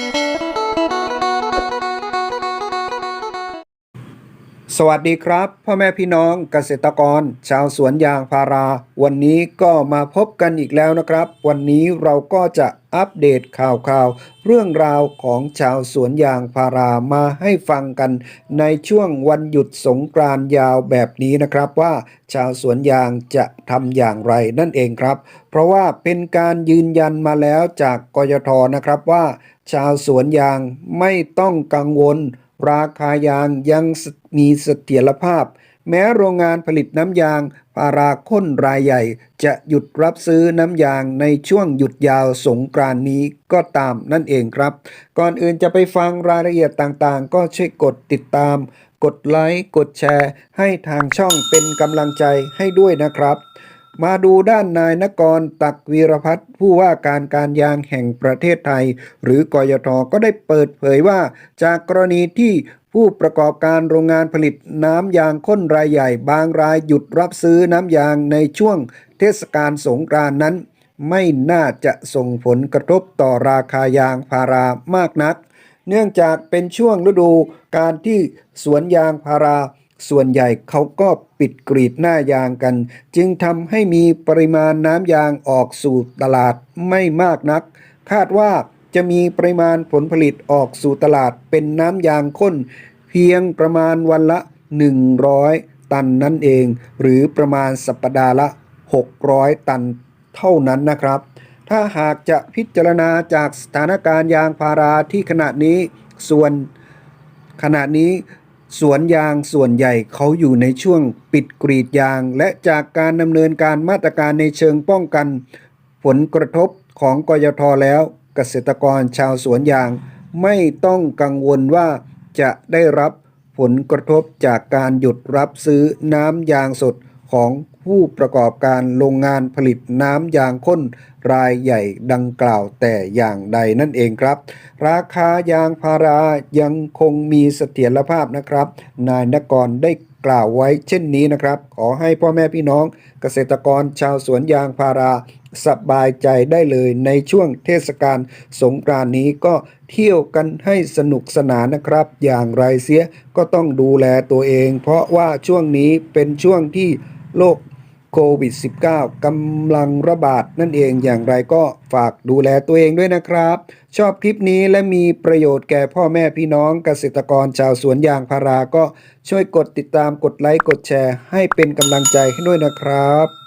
Thank you. สวัสดีครับ พ่อแม่พี่น้องเกษตรกร ชาวสวนยางพารา วันนี้ก็มาพบกันอีกแล้วนะครับ วันนี้เราก็จะอัปเดตข่าวข่าวๆเรื่องราวของชาวสวนยางพารามาให้ฟังกัน ในช่วงวันหยุดสงกรานยาวแบบนี้นะครับว่าชาวสวนยางจะทำอย่างไรนั่นเองครับ เพราะว่าเป็นการยืนยันมาแล้วจากกยทนะครับว่า ชาวสวนยางไม่ต้องกังวล ราคายางยังมีเสถียรภาพ แม้โรงงานผลิตน้ำยางปาราข้นรายใหญ่ จะหยุดรับซื้อน้ำยางในช่วงหยุดยาวสงกรานนี้ก็ตามนั่นเองครับ ก่อนอื่นจะไปฟังรายละเอียดต่างๆ ก็ช่วยกดติดตาม กดไลค์กดแชร์ ให้ทางช่องเป็นกำลังใจให้ด้วยนะครับ มาดูด้านนายนกรตักวีรพัฒน์ผู้ว่าการการยางแห่งประเทศไทย หรือกยทก็ได้เปิดเผยว่า จากกรณีที่ผู้ประกอบการโรงงานผลิตน้ำยางข้นรายใหญ่ บางรายหยุดรับซื้อน้ำยางในช่วงเทศกาลสงกรานนั้น ไม่น่าจะส่งผลกระทบต่อราคายางพารามากนัก เนื่องจากเป็นช่วงฤดูการที่สวนยางพารา ส่วนใหญ่เขาก็ปิดกรีดหน้ายางกัน จึงทำให้มีปริมาณน้ำยางออกสู่ตลาดไม่มากนัก คาดว่าจะมีปริมาณผลผลิตออกสู่ตลาดเป็นน้ำยางข้น เพียงประมาณวันละ 100 ตันนั่นเอง หรือประมาณสัปดาห์ละ 600 ตันเท่านั้นนะครับ ถ้าหากจะพิจารณาจากสถานการณ์ยางพาราที่ขณะนี้ส่วนขณะนี้ สวนยางส่วนใหญ่เขาอยู่ในช่วงปิดกรีดยาง และจากการดำเนินการมาตรการในเชิงป้องกัน ผลกระทบของกยทแล้วเกษตรกรชาวสวนยาง ไม่ต้องกังวลว่าจะได้รับผลกระทบจากการหยุดรับซื้อน้ำยางสดของ ผู้ประกอบการโรงงานผลิตน้ำยางข้นรายใหญ่ดังกล่าวแต่อย่างใดนั่นเองครับ ราคายางพารายังคงมีเสถียรภาพนะครับ นายนกรได้กล่าวไว้เช่นนี้นะครับ ขอให้พ่อแม่พี่น้องเกษตรกรชาวสวนยางพาราสบายใจได้เลยในช่วงเทศกาลสงกรานนี้ก็เที่ยวกันให้สนุกสนานนะครับ อย่างไรเสียก็ต้องดูแลตัวเอง เพราะว่าช่วงนี้เป็นช่วงที่โรค โควิด -19 กำลังระบาดนั่นเองอย่างไรก็ฝากดูแลตัวเองด้วยนะครับ ชอบคลิปนี้และมีประโยชน์แก่พ่อแม่พี่น้องเกษตรกรชาวสวนยางพาราก็ช่วยกดติดตามกดไลค์กดแชร์ ให้เป็นกำลังใจให้ด้วยนะครับ